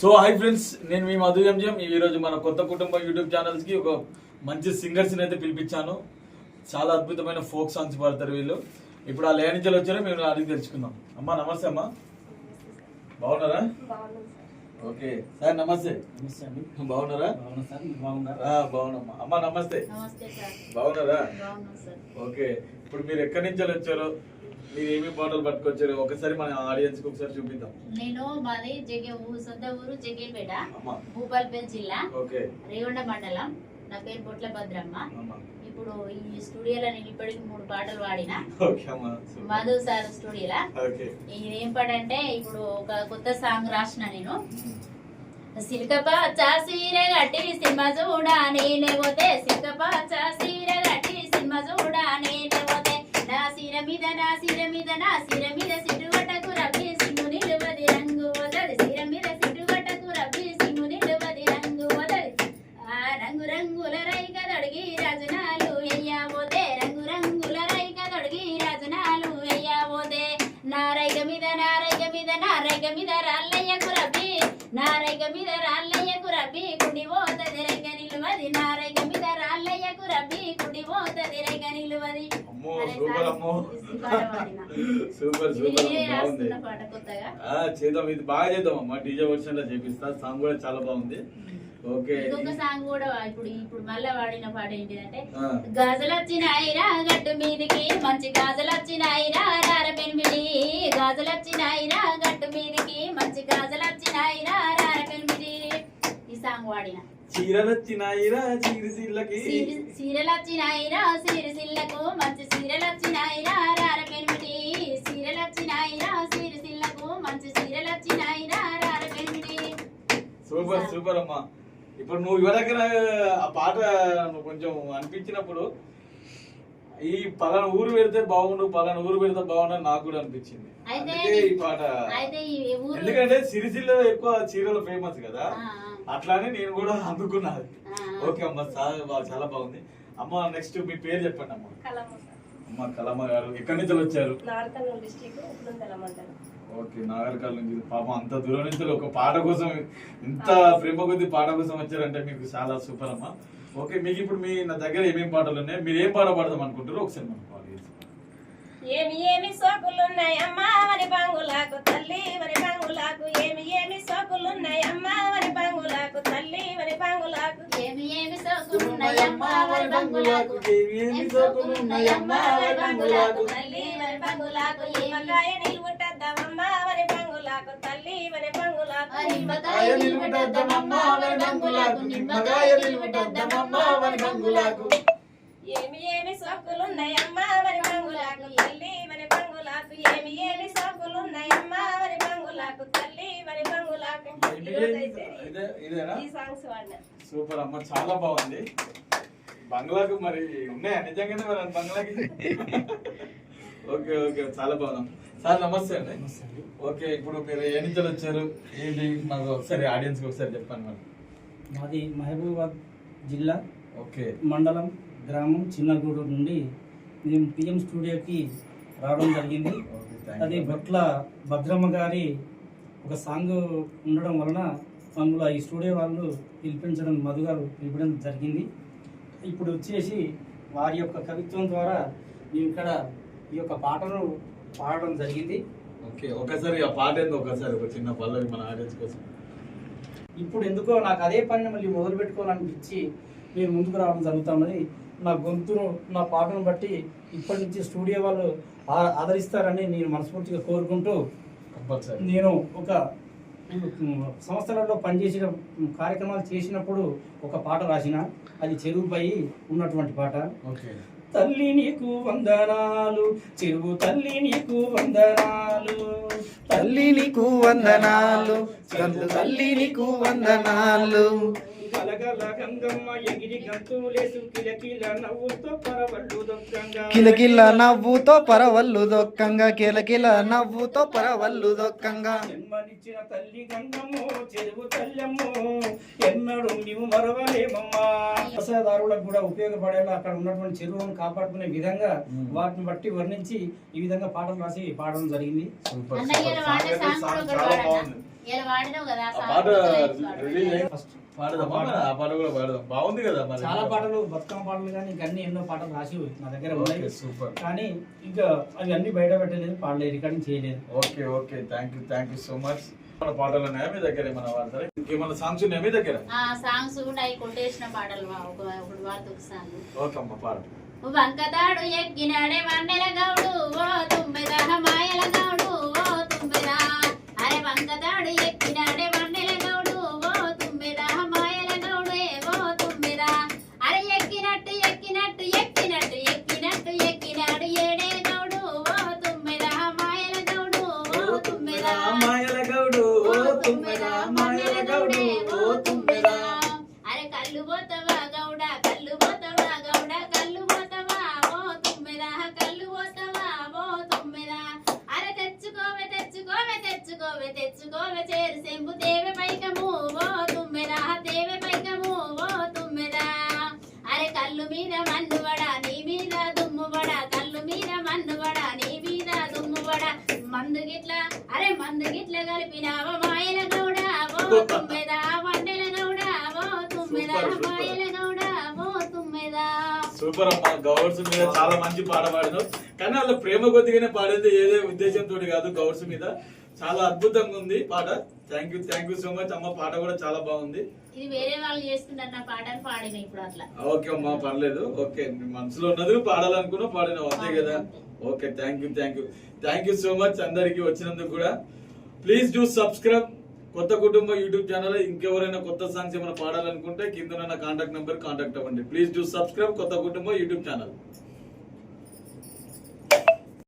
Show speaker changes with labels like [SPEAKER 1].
[SPEAKER 1] So hi friends నేను మీ Madhu MGM ఈ రోజు మన కొత్త కుటుంబం యూట్యూబ్ ఛానల్స్కి ఒక మంచి సింగర్స్ అయితే పిలిపించాను. చాలా అద్భుతమైన ఫోక్ సాంగ్స్ పాడతారు వీళ్ళు. ఇప్పుడు ఆ లేనించలు వచ్చారో మేము అడిగి తెలుసుకుందాం. అమ్మా నమస్తే అమ్మా. బాగున్నారా? ఓకే. సార్ నమస్తే.
[SPEAKER 2] నమస్తే అండి.
[SPEAKER 1] బాగున్నారా?
[SPEAKER 2] బాగున్నా సార్ బాగున్నారా?
[SPEAKER 1] బాగున్నామ్మా అమ్మా నమస్తే.
[SPEAKER 3] నమస్తే సార్.
[SPEAKER 1] బాగున్నారా? ఓకే. ఇప్పుడు మీరు ఎక్కడి నుంచి వచ్చారో మీరు ఏమి పాటలు పట్టుకొచ్చారో? ఒకసారి మన ఆడియన్స్కి ఒకసారి చూపిద్దాం.
[SPEAKER 3] నేను మాది జగే సొంత ఊరు జగేపేట భూపాల్పేట జిల్లా రేగొండ మండలం. నా పేరు బొట్ల భద్రమ్మ ఇప్పుడు ఈ స్టూడియోలో నేను ఇప్పటికి మూడు పాటలు పాడిన. మధు సార్ స్టూడియోలో. ఇది ఏం పాట అంటే ఇప్పుడు ఒక కొత్త సాంగ్ రాసిన నేను. సిల్కపచ్చ సీర గట్టి సినిమా చూడా నేనే పోతే. సిల్కపచ్చ సీర గట్టి సినిమా చూడా నేనే పోతే. నా సీర మీద నా సీర మీద నా సీర మీద సిట్టు వట్టకు రవి సింగు నిలువది రంగు వదది సీర మీద సిట్టు వట్టకు రవి సింగు నిలువది రంగు వదది ఆ రంగు రంగుల రైక తొడిగి రజనాలు ఎయ్యబోతే రంగు రంగుల రైక తొడిగి రజనాలు ఎయ్యబోతే నారైక మీద నారైక మీద నారైక మీద రాళ్ళయ్యకు రబ్బి నారైక మీద రాళ్ళయ్యకు రబ్బి కుడి పోతది రైక నిలువది నారైక మీద రాళ్ళయ్యకు రబ్బి కుడి పోతది రైక నిలువది.
[SPEAKER 1] సూపర్. సూపర్
[SPEAKER 3] పాట కొత్తగా?
[SPEAKER 1] చేద్దాం ఇది బాగా చేద్దాం అమ్మా డీజే వర్షన్లో చేపిస్తా. సాంగ్ కూడా చాలా బాగుంది. ఓకే.
[SPEAKER 3] ఇంకొక సాంగ్ కూడా ఇప్పుడు ఇప్పుడు మళ్ళా వాడిన పాట ఏంటిదంటే గాజులు వచ్చినాయిరా గట్టు మీదికి మంచి గాజులు వచ్చినాయిరా రార పెనిమిడి గాజులు వచ్చినాయిరా గట్టు మీదికి మంచి గాజులు వచ్చినాయిరా రార పెనిమిడి ఈ సాంగ్ వాడిన.
[SPEAKER 1] చీరలు వచ్చినాయిరా చీరిసిల్లకి.
[SPEAKER 3] సీరి- సీరలు వచ్చినాయిరా సిరిసిల్లకు మంచి సీరలు వచ్చినాయిరా రార పెనిమిడి సీరలు వచ్చినాయిరా సిరిసిల్లకు మంచి సీరలు వచ్చినాయిరా రార పెనిమిడి
[SPEAKER 1] సూపర్ సూపర్ అమ్మా. ఇప్పుడు నువ్వు ఇవరకు ఆ పాట నువ్వు కొంచెం అనిపించినప్పుడు ఈ పలానా ఊరు పెడితే బాగుండు పలానా ఊరు పెడితే బాగుండు అని నాకు కూడా అనిపించింది.
[SPEAKER 3] అయితే
[SPEAKER 1] అందుకే ఈ పాట. ఎందుకంటే సిరిసిల్ల ఎక్కువ చీరలు ఫేమస్ కదా. అట్లానే నేను కూడా అందుకున్నాను ఓకే అమ్మ చాలా బాగా చాలా బాగుంది. అమ్మ నెక్స్ట్ మీ పేరు చెప్పండి అమ్మ. అమ్మ కలమ్మ గారు ఎక్కడి నుంచి వచ్చారు? ఓకే నాగరికాల నుంచి. పాపం అంత దూరం నుంచి ఒక పాట కోసం ఇంత ప్రేమ కొద్ది పాట కోసం వచ్చారంటే మీకు చాలా సూపర్ అమ్మ. ఓకే మీకు ఇప్పుడు మీ నా దగ్గర ఏమేమి పాటలు ఉన్నాయి? మీరు ఏం పాట పాడదాం అనుకుంటారో ఒకసారి మనం పాట చేద్దాం.
[SPEAKER 4] ఏమి ఏమి సోకులున్నాయమ్మా? వరి బంగులకు తల్లి వరి బంగులకు ఏమి ఏమి సోకులున్నాయమ్మా? వరి బంగులకు తల్లి వరి బంగులకు
[SPEAKER 3] ఏమి ఏమి సోకులున్నాయమ్మా? వరి బంగులకు
[SPEAKER 1] ఏమి ఏమి సోకులున్నాయమ్మా? వరి బంగులకు.
[SPEAKER 4] తల్లి వరి బంగులకు నిమ్మకాయ నిలువుటద్దమమ్మా వరి బంగులకు తల్లి వరి బంగులకు
[SPEAKER 3] నిమ్మకాయ నిలువటద్దమమ్మా వరి బంగులకు నిమ్మకాయ నిలువటద్దమమ్మా వరి బంగులకు
[SPEAKER 4] ఏమి ఏమి సోకులున్నాయమ్మా? వరి బంగులకు తల్లి వరి బంగులకు ఏమి ఏమి సోకులున్నాయమ్మా? వరి బంగులకు తల్లి వరి బంగులకు ఈ సాంగ్స్ వాడినా.
[SPEAKER 1] సూపర్ అమ్మ చాలా బాగుంది. బంగ్లాకు మరి ఉన్నాయా? నిజంగానే మరి బంగ్లాకి? ఓకే ఓకే చాలా బాగుంది. సార్ నమస్తే అండి. ఓకే ఇప్పుడు మీరు ఏ నుంచి వచ్చారు? ఏంటి? నాకు ఒకసారి ఆడియన్స్ ఒకసారి చెప్పండి మరి.
[SPEAKER 2] మాది మహబూబాబాద్ జిల్లా
[SPEAKER 1] ఓకే.
[SPEAKER 2] మండలం గ్రామం చిన్నగూడూరు నుండి మేము పిఎం స్టూడియోకి రావడం జరిగింది. అది. బొట్ల భద్రమ్మ గారి ఒక సాంగ్ ఉండడం వలన మమ్మల్ని ఈ స్టూడియో వాళ్ళు పిలిపించడం మధు గారు పిలిపించడం జరిగింది. ఇప్పుడు వచ్చేసి వారి యొక్క కవిత్వం ద్వారా మేము ఇక్కడ ఈ యొక్క పాటను పాడడం జరిగింది.
[SPEAKER 1] ఓకే ఒకసారి ఆ పాట ఏందో ఒకసారి ఒక చిన్న పల్లవి మన ఆడియన్స్ కోసం.
[SPEAKER 2] ఇప్పుడు ఎందుకో నాకు అదే పని మళ్ళీ మొదలు పెట్టుకోవాలనిపించి నేను ముందుకు రావడం జరుగుతున్నది. నా గొంతును నా పాటను బట్టి ఇప్పటి నుంచి స్టూడియో వాళ్ళు ఆ- ఆదరిస్తారని నేను మనస్ఫూర్తిగా కోరుకుంటూ నేను ఒక సంస్థలలో పనిచేసిన కార్యక్రమాలు చేసినప్పుడు ఒక పాట రాసిన అది చెరువుపై ఉన్నటువంటి పాట.
[SPEAKER 1] ఓకే.
[SPEAKER 2] తల్లి నీకు వందనాలు చెరువు తల్లి నీకు వందనాలు.
[SPEAKER 5] తల్లి నీకు వందనాలు తల్లి నీకు వందనాలు.
[SPEAKER 2] గలగల గంగమ్మ ఎగిరి గంతులేసు కిలకిల నవ్వుతో పరవళ్ళు దొక్కంగా.
[SPEAKER 5] కిలకిల నవ్వుతో పరవళ్ళు దొక్కంగా. కిలకిల నవ్వుతో పరవళ్ళు దొక్కంగా.
[SPEAKER 2] జన్మనిచ్చిన తల్లి గంగమ్మో చెరువు తల్లమ్మో ఎన్న ఉన్నాడు మేము మరవలేమమ్మా. వ్యవసాయదారులకు కూడా ఉపయోగపడేలా అక్కడ ఉన్నటువంటి చెరువులను కాపాడుకునే విధంగా వాటిని బట్టి వర్ణించి ఈ విధంగా పాటలు రాసి పాడడం జరిగింది.
[SPEAKER 1] బాగుంది
[SPEAKER 3] కదా
[SPEAKER 2] చాలా పాటలు బతుకమ్మ పాటలు కానీ ఇంకా అన్ని ఎన్నో పాటలు రాసి నా దగ్గర ఉన్నాయి.
[SPEAKER 1] సూపర్.
[SPEAKER 2] కానీ ఇంకా అవి అన్ని బయట పెట్టలేదు పాడలేదు రికార్డింగ్ చేయలేదు.
[SPEAKER 1] Okay okay. Thank you thank you so much మన పాటలు ఉన్నాయా మీ దగ్గర ఏమైనా వాడతారా? ఇంకేమైనా సాంగ్స్ ఉన్నాయా మీ దగ్గర?
[SPEAKER 3] ఆ సాంగ్స్ కూడా అవి కొట్టేసిన పాటలు ఒకటి వాడుతూ సాంగ్
[SPEAKER 1] ఓకే అమ్మ పాట
[SPEAKER 3] వంకతాడు ఎక్కినాడే వన్నెల తుమ్మెద వండెల గౌడ ఓ తుమ్మెద
[SPEAKER 1] సూపర్, సూపర్.
[SPEAKER 3] మాయల గౌడ ఓ తుమ్మెద.
[SPEAKER 1] సూపర్ అమ్మ గౌడ్స్ మీద చాలా మంచి పాట పాడినావు. కానీ వాళ్ళ ప్రేమ కొద్దిగానే పాడేది ఏదే ఉద్దేశంతో కాదు గౌడ్స్ మీద. చాలా అద్భుతంగా ఉంది పాట. Thank you thank you so much అమ్మ పాట కూడా చాలా బాగుంది.
[SPEAKER 3] ఇది వేరే వాళ్ళు చేస్తున్నారు నా పాటను పాడిన ఇప్పుడు అట్లా.
[SPEAKER 1] ఓకే అమ్మా పర్లేదు. ఓకే మనసులో ఉన్నది పాడాలనుకున్నా పాడినావు అంతే కదా? Okay thank you thank you thank you so much అందరికి వచ్చినందుకు కూడా. ప్లీజ్ డూ సబ్స్క్రైబ్ కొత్త కుటుంబ యూట్యూబ్ ఛానల్ ఇంకెవరైనా కొత్త సాంగ్స్ ఏమైనా పాడాలనుకుంటే కింద కాంటాక్ట్ నెంబర్ కాంటాక్ట్ అవ్వండి. ప్లీజ్ డూ సబ్స్క్రైబ్ కొత్త కుటుంబ యూట్యూబ్ ఛానల్.